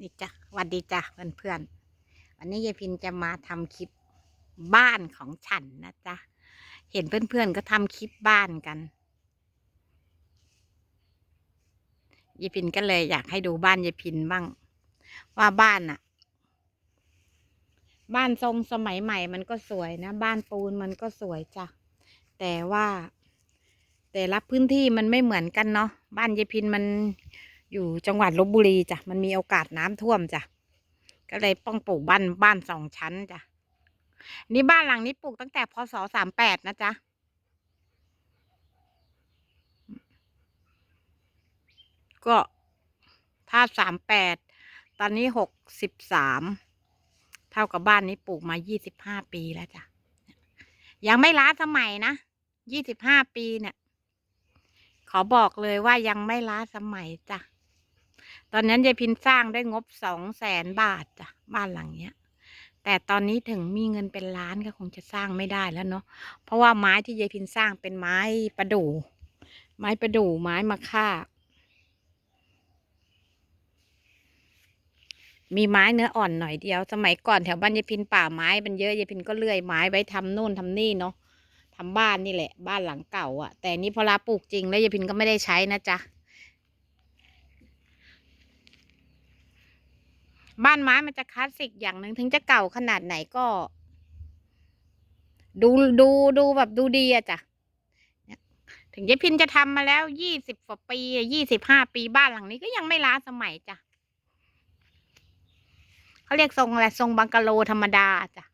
นี่จ้ะสวัสดีจ้ะเพื่อนๆวันนี้ยายพินจะมาทำคลิปบ้านของฉันนะจ๊ะ เห็นเพื่อนๆก็ทำคลิปบ้านกันยายพินก็เลยอยากให้ดูบ้านยายพินบ้าง ว่าบ้านอะบ้านทรงสมัยใหม่มันก็สวยนะ บ้านปูนมันก็สวยจ้ะ แต่ว่า แต่ละพื้นที่มันไม่เหมือนกันเนาะบ้านยายพินมัน อยู่จังหวัดลบบุรีจ้ะ มันมีโอกาสน้ำท่วมจ้ะ ก็เลยต้องปลูกบ้านบ้านสองชั้นจ้ะ นี่บ้านหลังนี้ปลูกตั้งแต่พศสามแปดนะจ๊ะ ก็ถ้าสามแปดตอนนี้หกสิบสามเท่ากับบ้านนี้ปลูกมายี่สิบห้าปีแล้วจ้ะ ยังไม่ล้าสมัยนะยี่สิบห้าปีเนี่ย ขอบอกเลยว่ายังไม่ล้าสมัยจ้ะ ตอนนั้นยายพินสร้างได้งบสองแสนบาทจ้ะบ้านหลังเนี้ย แต่ตอนนี้ถึงมีเงินเป็นล้านก็คงจะสร้างไม่ได้แล้วเนาะเพราะว่าไม้ที่ยายพินสร้างเป็นไม้ประดู่ไม้ประดู่ไม้มะค่า มีไม้เนื้ออ่อนหน่อยเดียว สมัยก่อนแถวบ้านยายพินป่าไม้มันเยอะยายพินก็เลื่อยไม้ไว้ทำนู่นทำนี่เนาะทำบ้านนี่แหละ บ้านหลังเก่าอะ่ะ แต่นี่พอลาปลูกจริงแล้วยายพินก็ไม่ได้ใช้นะจ๊ะ บ้านไม้มันจะคลาสสิกอย่างหนึ่งถึงจะเก่าขนาดไหนก็ ดูดูดูแบบดูดีอะจ้ะถึงยายพินจะทำมาแล้วยี่สิบกว่าปียี่สิบห้าปีบ้านหลังนี้ก็ยังไม่ล้าสมัยจ้ะเขาเรียกทรงอะไรทรงบังกะโลธรรมดาจ้ะ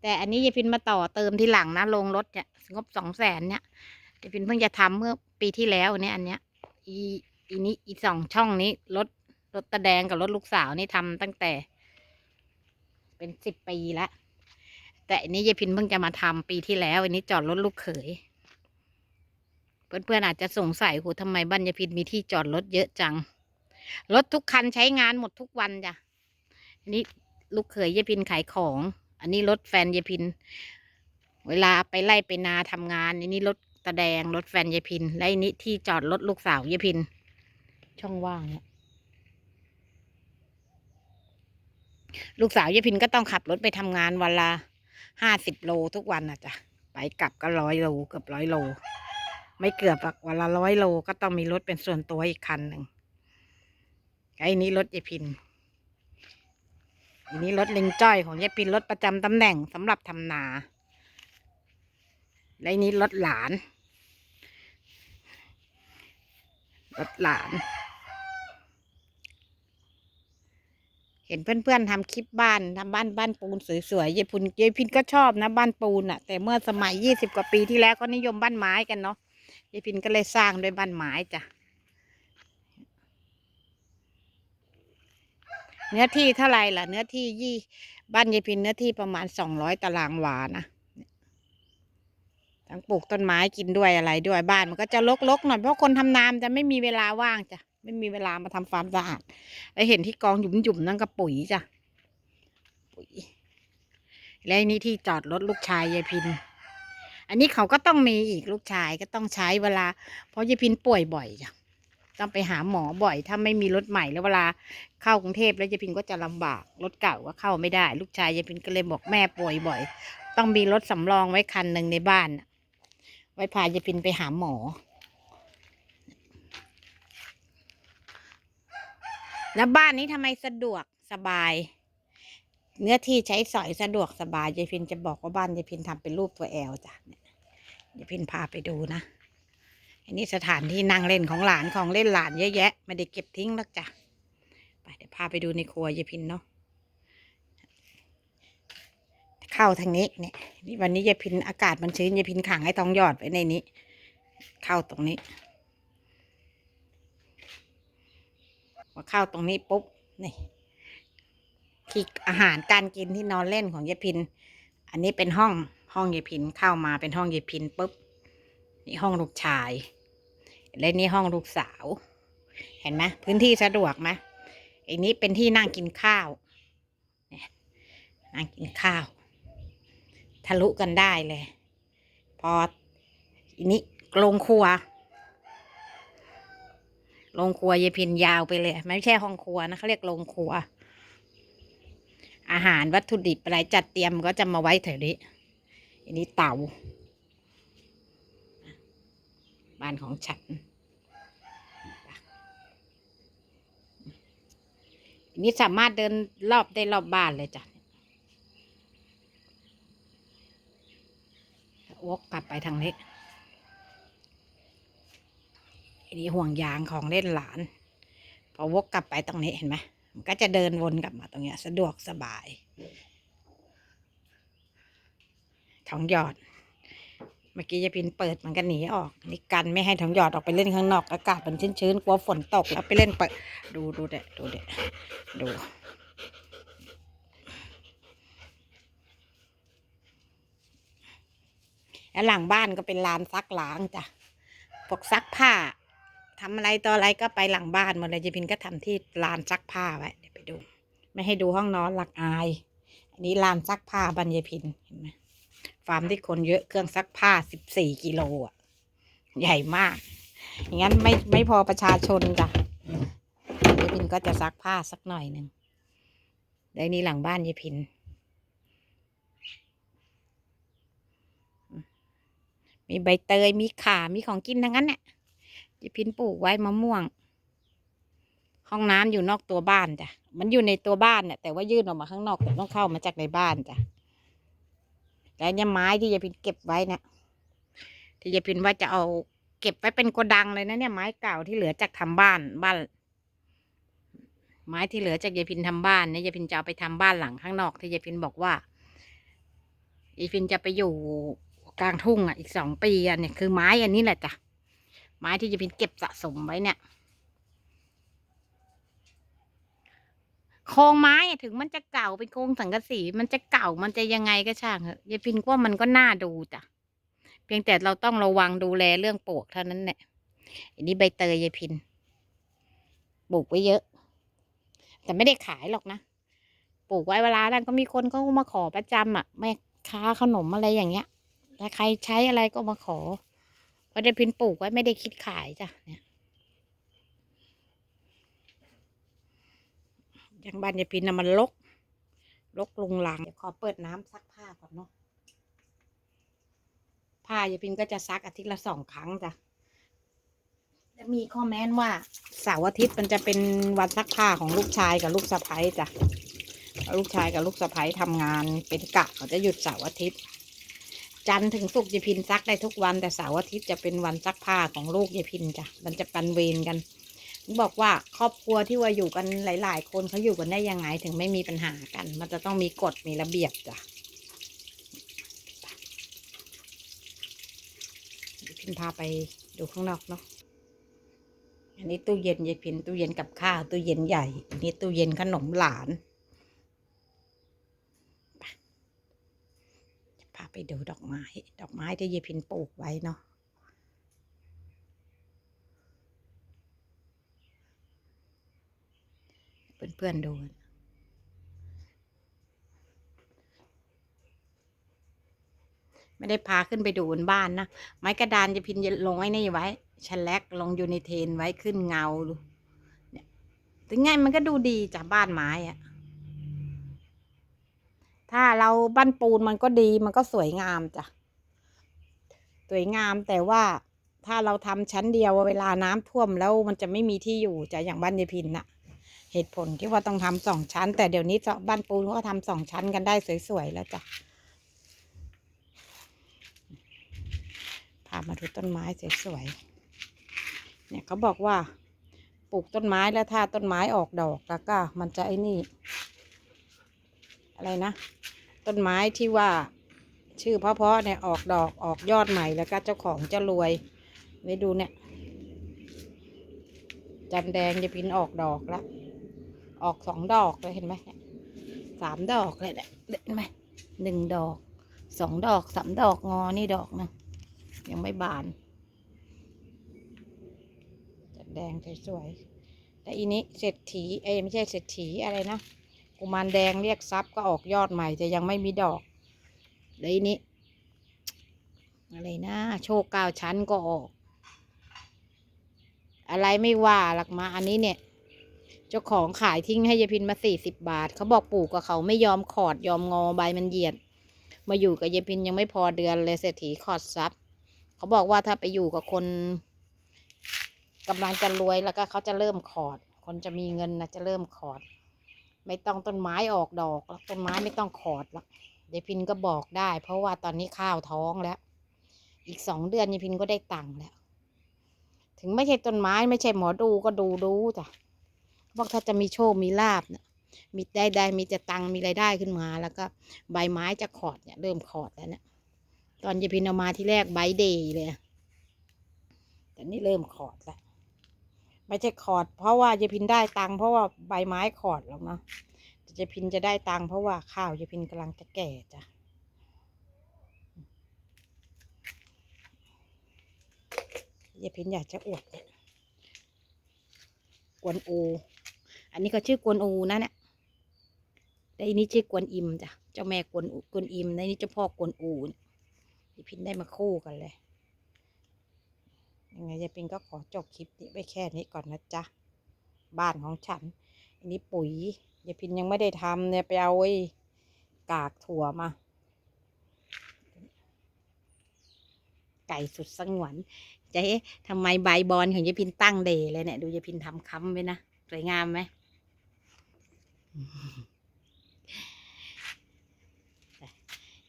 แต่อันนี้ยายพินมาต่อเติมที่หลังนะลงรถเนี่ยงบสองแสนเนี่ยยายพินเพิ่งจะทำเมื่อปีที่แล้วเนี่ยอันเนี้ยอี อีนี้อีสองช่องนี้รถรถตะแดงกับรถลูกสาวนี่ทำตั้งแต่ เป็นสิบปีแล้วแต่อันนี้ยายพินเพิ่งจะมาทำปีที่แล้วอันนี้จอดรถลูกเขยเพื่อนๆอาจจะสงสัยโหทำไมบ้านยายพินมีที่จอดรถเยอะจัง รถทุกคันใช้งานหมดทุกวันจ้ะอันนี้ลูกเขยยายพินขายของ อันนี้รถแฟนยายพิน เวลาไปไล่ไปนาทำงานอันนี้รถตะแดงรถแฟนยายพิน และอันนี้ที่จอดรถลูกสาวยายพิน ช่องว่างเนี่ยลูกสาวยายพินก็ต้องขับรถไปทำงานวันละห้าสิบโลทุกวันนะจ๊ะ ไปกลับก็ร้อยโลเกือบร้อยโล ไม่เกือบหรอกวันละร้อยโลก็ต้องมีรถเป็นส่วนตัวอีกคันหนึ่งไอ้นี้รถยายพินอันนี้รถลิงจ้อยของยายพินรถประจำตำแหน่งสำหรับทำนา และอันนี้รถหลาน รถหลาน เห็นเพื่อนๆทำคลิปบ้านทำบ้านบ้านปูนสวยๆยายพินยายพินก็ชอบนะบ้านปูนอะแต่เมื่อสมัยยี่สิบกว่าปีที่แล้วก็นิยมบ้านไม้กันเนาะยายพินก็เลยสร้างด้วยบ้านไม้จ้ะเนื้อที่เท่าไหร่ล่ะ เนื้อที่ยี่บ้านยายพินเนื้อที่ประมาณสองร้อยตารางวานะทั้งปลูกต้นไม้กินด้วยอะไรด้วยบ้านมันก็จะรกๆหน่อยเพราะคนทำนามจะไม่มีเวลาว่างจ้ะ ไม่มีเวลามาทำความสะอาดแล้วเห็นที่กองหยุ่มๆนั่นก็ปุ๋ยจ้ะปุ๋ยและอันนี้ที่จอดรถลูกชายยายพิน อันนี้เขาก็ต้องมีอีกลูกชายก็ต้องใช้เวลา เพราะยายพินป่วยบ่อยจ้ะต้องไปหาหมอบ่อย ถ้าไม่มีรถใหม่แล้วเวลาเข้ากรุงเทพแล้วยายพินก็จะลำบากรถเก่าก็เข้าไม่ได้ ลูกชายยายพินก็เลยบอกแม่ป่วยบ่อย ต้องมีรถสำรองไว้คันหนึ่งในบ้านไว้พายายพินไปหาหมอ แล้วบ้านนี้ทำไมสะดวกสบาย เนื้อที่ใช้สอยสะดวกสบายยายพินจะบอกว่าบ้านยายพินทำเป็นรูปตัวแอลจ้ะเนี่ยยายพินพาไปดูนะอันนี้สถานที่นั่งเล่นของหลานของเล่นหลานเยอะแยะไม่ได้เก็บทิ้งหรอกจ้ะไปเดี๋ยวพาไปดูในครัวยายพินเนาะเข้าทางนี้เนี่ยนี่วันนี้ยายพินอากาศมันชื้นยายพินขังให้ทองหยอดไว้ในนี้ เข้าตรงนี้ พอเข้าตรงนี้ปุ๊บนี่ที่อาหารการกินที่นอนเล่นของยายพิน อันนี้เป็นห้องห้องยายพินเข้ามาเป็นห้องยายพินปุ๊บนี่ห้องลูกชาย และนี่ห้องลูกสาว เห็นไหมพื้นที่สะดวกไหมอันนี้เป็นที่นั่งกินข้าวนั่งกินข้าว ทะลุกันได้เลย พออันนี้โรงครัว โรงครัวยายพินยาวไปเลยไม่ใช่ห้องครัวนะเขาเรียกโรงครัว อาหารวัตถุดิบอะไรจัดเตรียมก็จะมาไว้แถวนี้ อันนี้เตาบ้านของฉันอันนี้สามารถเดินรอบได้รอบบ้านเลยจ้ะวกกลับไปทางนี้ อันนี้ห่วงยางของเล่นหลาน พอวกกลับไปตรงนี้เห็นไหมมันก็จะเดินวนกลับมาตรงเนี้ย สะดวกสบายท้องหยอด เมื่อกี้จะพินเปิดมันก็หนีออกนี่กันไม่ให้ท้องหยอดออกไปเล่นข้างนอก อากาศมันชื้นๆกลัวฝนตกแล้วไปเล่นเปิดดูดูเด็ดดูเด็ดูแล้วหลังบ้านก็เป็นลานซักล้างจ้ะพวกซักผ้า ทำอะไรต่ออะไรก็ไปหลังบ้านหมดเลยเจพินก็ทำที่ลานซักผ้าไว้เดี๋ยวไปดู ไม่ให้ดูห้องนอนหลักอาย อันนี้ลานซักผ้าบันเยพินเห็นไหมฟาร์มที่คนเยอะเครื่องซักผ้าสิบสี่กิโลอะ ใหญ่มาก อย่างนั้นไม่ไม่พอประชาชนจ้ะเยพินก็จะซักผ้าสักหน่อยหนึ่งแล้วนี่หลังบ้านเยพิน มีใบเตยมีข่ามีของกินทั้งนั้นเนี่ย ยายพินปลูกไว้มะม่วง ห้องน้ำอยู่นอกตัวบ้านจ้ะ มันอยู่ในตัวบ้านเนี่ยแต่ว่ายื่นออกมาข้างนอกแต่ต้องเข้ามาจากในบ้านจ้ะแล้วเนี่ยไม้ที่ยายพินเก็บไว้เนี่ยที่ยายพินว่าจะเอาเก็บไว้เป็นโกดังเลยนะเนี่ยไม้เก่าที่เหลือจากทำบ้านบ้าน ไม้ที่เหลือจากยายพินทำบ้านเนี่ยยายพินจะเอาไปทำบ้านหลังข้างนอก ที่ยายพินบอกว่ายายพินจะไปอยู่กลางทุ่งอะอีกสองปีอะเนี่ยคือไม้อันนี้แหละจ้ะ ไม้ที่จะเป็นเก็บสะสมไว้เนี่ยโครงไม้ถึงมันจะเก่าเป็นโครงสังกะสีมันจะเก่ามันจะยังไงก็ช่างเหอะยายพินว่ามันก็น่าดูจ้ะเพียงแต่เราต้องระวังดูแลเรื่องปลวกเท่านั้นแหละอันนี้ใบเตยยายพินปลูกไว้เยอะ แต่ไม่ได้ขายหรอกนะปลูกไว้เวลานั้นก็มีคนเขามาขอประจำอะแม่ค้าขนมอะไรอย่างเงี้ยถ้าใครใช้อะไรก็มาขอ เพราะได้พินปลูกไว้ไม่ได้คิดขายจ้ะเนี่ยอย่างบ้านยายพินนะมันลกลกลุงลังเดี๋ยวขอเปิดน้ำซักผ้าก่อนเนาะผ้ายายพินก็จะซักอาทิตย์ละสองครั้งจ้ะจะมีข้อแม้นว่าเสาร์อาทิตย์มันจะเป็นวันซักผ้าของลูกชายกับลูกสะใภ้จ้ะลูกชายกับลูกสะใภ้ทำงานเป็นกะเขาจะหยุดเสาร์อาทิตย์ จันทร์ถึงศุกร์ยายพินซักได้ทุกวันแต่เสาร์อาทิตย์จะเป็นวันซักผ้าของลูกยายพินจ้ะมันจะปันเวรกันบอกว่าครอบครัวที่ว่าอยู่กันหลาย ๆ คนเขาอยู่กันได้ยังไงถึงไม่มีปัญหากัน มันจะต้องมีกฎมีระเบียบจ้ะยายพินพาไปดูข้างนอกเนาะอันนี้ตู้เย็นยายพินตู้เย็นกับข้าวตู้เย็นใหญ่อันนี้ตู้เย็นขนมหลาน พาไป ดูดอกไม้ ดอกไม้ที่ยายพินปลูกไว้เนาะเพื่อนๆดูไม่ได้พาขึ้นไปดูบนบ้านนะ ไม้กระดานยายพินจะลงไว้นี่ไว้ชันแลกลงอยู่ในเทนไว้ขึ้นเงาดูเนี่ยถึงไงมันก็ดูดีจากบ้านไม้อะ ถ้าเราบ้านปูนมันก็ดีมันก็สวยงามจ้ะ สวยงามแต่ว่าถ้าเราทำชั้นเดียวเวลาน้ำท่วมแล้วมันจะไม่มีที่อยู่จะอย่างบ้านยายพินน่ะ เหตุผลที่ว่าต้องทำสองชั้น แต่เดี๋ยวนี้บ้านปูนก็ทำสองชั้นกันได้สวยๆแล้วจ้ะพามาดูต้นไม้สวยๆเนี่ยเขาบอกว่า ปลูกต้นไม้แล้วถ้าต้นไม้ออกดอกแล้วก็มันจะไอ้นี่ อะไรนะ ต้นไม้ที่ว่าชื่อเพาะๆเนี่ยออกดอกออกยอดใหม่แล้วก็เจ้าของจะรวยไว้ดูเนี่ยจันแดงจะพินออกดอกล้วออกสองดอกเลยเห็นไหมสามดอกเลยเนี่ยเห็นไหมหนึ่งดอกสองดอกสามดอกงอนี่ดอกนึงยังไม่บานจันแดงสวยๆแต่อีนี้เศรษฐีเอ้ไม่ใช่เศรษฐีอะไรนะ กุมารแดงเรียกทรัพย์ก็ออกยอดใหม่แต่ยังไม่มีดอกเลยนี้อะไรนะ โชคเก้าชั้นก็ออก อะไรไม่ว่าหลักมาอันนี้เนี่ย เจ้าของขายทิ้งให้ยายพินมาสี่สิบบาท เขาบอกปลูกกับเขาไม่ยอมขอดยอมงอใบมันเหยียด มาอยู่กับยายพินยังไม่พอเดือนเลยเศรษฐีขอดซับเขาบอกว่าถ้าไปอยู่กับคนกำลังจะรวยแล้วก็เขาจะเริ่มขอด คนจะมีเงินนะจะเริ่มขอด ไม่ต้องต้นไม้ออกดอกแล้วต้นไม้ไม่ต้องขอดหรอกยายพินก็บอกได้ เพราะว่าตอนนี้ข้าวท้องแล้ว อีกสองเดือนยายพินก็ได้ตังค์แล้ว ถึงไม่ใช่ต้นไม้ไม่ใช่หมอดูก็ดูดูจ้ะบอกถ้าจะมีโชคมีลาบเนี่ยมีได้ได้มีจะตังค์มีรายได้ขึ้นมา แล้วก็ใบไม้จะขอดเนี่ย เริ่มขอดแล้วเนี่ยตอนยายพินเอามาที่แรกใบเดย์เลยแต่นี่เริ่มขอดแล้ว ไม่ใช่ขอด เพราะว่ายายพินได้ตังค์เพราะว่าใบไม้ขอดหรอกเนาะยายพินจะได้ตังค์เพราะว่าข้าวยายพินกำลังจะแก่จ้ะยายพินอยากจะอวดเนี่ยกวนอู อันนี้ก็ชื่อกวนอูนะเนี่ยแต่อันนี้ชื่อกวนอิมจ้ะ เจ้าแม่กวนอูกวนอิมในนี้เจ้าพ่อกวนอูเยยายพินได้มาคู่กันเลย ยังไงยายพินก็ขอจบคลิปนี้ไว้แค่นี้ก่อนนะจ๊ะ บ้านของฉัน อันนี้ปุ๋ยยายพินยังไม่ได้ทำเนี่ยไปเอาไอ้กากถั่วมา ไก่สุดสงวนเจ๊ทำไมใบบอลของยายพินตั้งเดย์เลยเนี่ยดูยายพินทำค้ำไว้นะ สวยงามไหม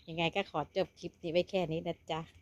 ยังไงก็ขอจบคลิปนี้ไว้แค่นี้นะจ๊ะ